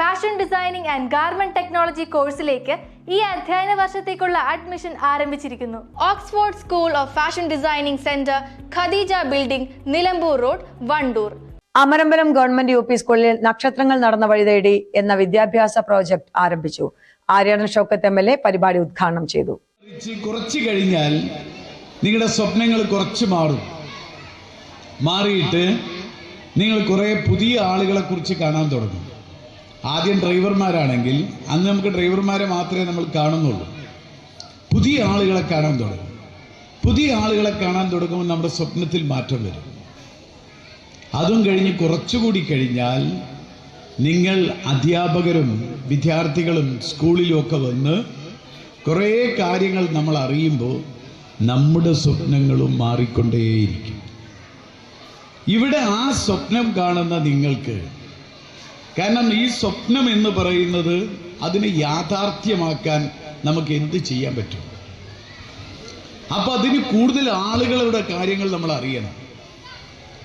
Fashion designing and garment technology കോഴ്സിലേക്ക് ഈ അധ്യയന വർഷത്തേക്കുള്ള അഡ്മിഷൻ ആരംഭിച്ചിരിക്കുന്നു. Oxford school of fashion designing centre Khadeeja building Nilambur road Wandoor Amarambalam government U P സ്കൂളിൽ നക്ഷത്രങ്ങൾ നടന്ന വഴി തേടി എന്ന വിദ്യാഭ്യാസ പ്രോജക്ട് ആരംഭിച്ചു. Aryadan Shoukath M L A പരിപാടി ഉദ്ഘാടനം ചെയ്തു. കുറച്ച് കുറച്ച് കഴിഞ്ഞാൽ നിങ്ങളുടെ സ്വപ്നങ്ങൾ കുറച്ച് മാറും. മാറിയിട്ട് നിങ്ങൾ കുറെ പുതിയ ആളുകളെ കുറിച്ച് കാണാൻ തുടങ്ങും. ആദ്യം ഡ്രൈവർമാരാണെങ്കിൽ അന്ന് നമുക്ക് ഡ്രൈവർമാരെ മാത്രമേ നമ്മൾ കാണുന്നുള്ളൂ. പുതിയ ആളുകളെ കാണാൻ തുടങ്ങും. പുതിയ ആളുകളെ കാണാൻ തുടങ്ങുമ്പോൾ നമ്മുടെ സ്വപ്നത്തിൽ മാറ്റം വരും. അതും കഴിഞ്ഞ് കുറച്ചുകൂടി കഴിഞ്ഞാൽ നിങ്ങൾ അധ്യാപകരും വിദ്യാർത്ഥികളും സ്കൂളിലുമൊക്കെ വന്ന് കുറേ കാര്യങ്ങൾ നമ്മൾ അറിയുമ്പോൾ നമ്മുടെ സ്വപ്നങ്ങളും മാറിക്കൊണ്ടേയിരിക്കും. ഇവിടെ ആ സ്വപ്നം കാണുന്ന നിങ്ങൾക്ക് കാരണം ഈ സ്വപ്നം എന്ന് പറയുന്നത് അതിനെ യാഥാർത്ഥ്യമാക്കാൻ നമുക്ക് എന്ത് ചെയ്യാൻ പറ്റും? അപ്പൊ അതിന് കൂടുതൽ ആളുകളുടെ കാര്യങ്ങൾ നമ്മൾ അറിയണം.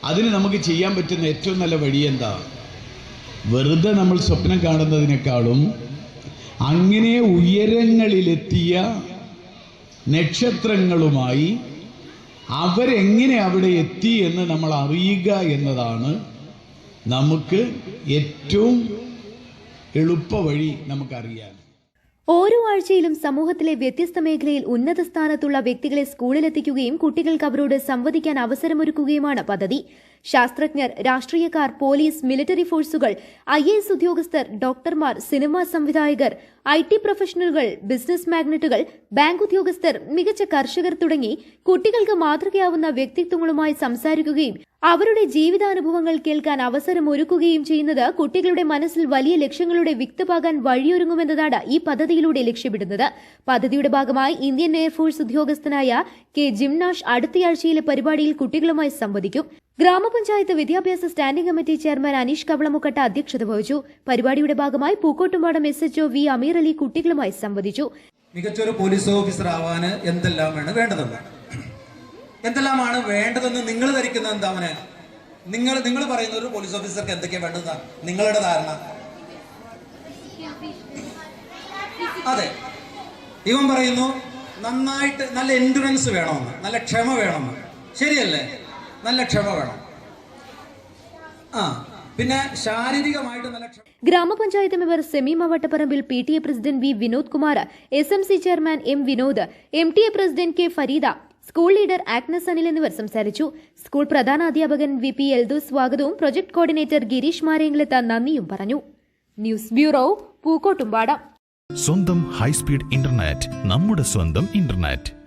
അതിന് നമുക്ക് ചെയ്യാൻ പറ്റുന്ന ഏറ്റവും നല്ല വഴി എന്താ? വെറുതെ നമ്മൾ സ്വപ്നം കാണുന്നതിനേക്കാളും അങ്ങനെ ഉയരങ്ങളിലെത്തിയ നക്ഷത്രങ്ങളുമായി അവരെങ്ങനെ അവിടെ എത്തി എന്ന് നമ്മൾ അറിയുക എന്നതാണ് നമുക്ക് ഏറ്റവും എളുപ്പ വഴി നമുക്കറിയാൻ ഓരോ ആഴ്ചയിലും സമൂഹത്തിലെ വ്യത്യസ്ത മേഖലയിൽ ഉന്നത സ്ഥാനത്തുള്ള വ്യക്തികളെ സ്കൂളിലെത്തിക്കുകയും കുട്ടികൾക്ക് അവരോട് സംവദിക്കാൻ അവസരമൊരുക്കുകയുമാണ് പദ്ധതി. ശാസ്ത്രജ്ഞർ രാഷ്ട്രീയക്കാർ പോലീസ് മിലിറ്ററി ഫോഴ്സുകൾ ഐ എസ് ഉദ്യോഗസ്ഥർ ഡോക്ടർമാർ സിനിമാ സംവിധായകർ ഐ ടി പ്രൊഫഷണലുകൾ ബിസിനസ് മാഗ്നറ്റുകൾ ബാങ്ക് ഉദ്യോഗസ്ഥർ മികച്ച കർഷകർ തുടങ്ങി കുട്ടികൾക്ക് മാതൃകയാവുന്ന വ്യക്തിത്വങ്ങളുമായി സംസാരിക്കുകയും അവരുടെ ജീവിതാനുഭവങ്ങൾ കേൾക്കാൻ അവസരം ഒരുക്കുകയും ചെയ്യുന്നത് കുട്ടികളുടെ മനസ്സിൽ വലിയ ലക്ഷ്യങ്ങളുടെ വിക്തമാകാൻ വഴിയൊരുങ്ങുമെന്നതാണ് ഈ പദ്ധതിയിലൂടെ ലക്ഷ്യമിടുന്നത്. പദ്ധതിയുടെ ഭാഗമായി ഇന്ത്യൻ എയർഫോഴ്സ് ഉദ്യോഗസ്ഥനായ കെ ജിംനാഷ് അടുത്തയാഴ്ചയിലെ പരിപാടിയിൽ കുട്ടികളുമായി സംവദിക്കും. ഗ്രാമപഞ്ചായത്ത് വിദ്യാഭ്യാസ standing committee chairman Aneesh Kavalamukkatta അധ്യക്ഷത വഹിച്ചു. പരിപാടിയുടെ ഭാഗമായി Pookkottumpadam S HO V Ameer Ali കുട്ടികളുമായി സംവദിച്ചു. മികച്ചൊരു പോലീസ് ഓഫീസർ ആവാന് എന്തെല്ലാമാണ് വേണ്ടതെന്ന്? എന്തെല്ലാമാണ് വേണ്ടതെന്ന് നിങ്ങൾ ധരിക്കുന്നത് എന്താ അവന് നിങ്ങൾ നിങ്ങൾ പറയുന്ന ഒരു പോലീസ് ഓഫീസർക്ക് എന്തൊക്കെയാണ് വേണ്ടത് നിങ്ങളുടെ ധാരണ. അതെ. ഇവൻ പറയുന്നു നന്നായിട്ട് നല്ല എൻഡുറൻസ് വേണമെന്ന് നല്ല ക്ഷമ വേണമെന്ന്. ശരിയല്ലേ? നല്ല ക്ഷമ വേണം. ആ പിന്നെ ശാരീരികമായിട്ട് നല്ല ക്ഷമ ഗ്രാമപഞ്ചായത്ത് member Semeema Vattapparambil P T A president V Vinod Kumar S M C chairman M Vinod M T A president K Fareeda school leader Agnes Anil എന്നിവർ സംസാരിച്ചു. സ്കൂൾ പ്രധാന അധ്യാപകൻ വി പി എൽദു സ്വാഗതവും പ്രൊജക്ട് കോർഡിനേറ്റർ ഗിരീഷ് മാരേങ്കളത്ത് നന്ദിയും പറഞ്ഞു. News bureau Pookkottumpadam. സ്വന്തം high speed internet നമ്മുടെ സ്വന്തം ഇന്റർനെറ്റ്.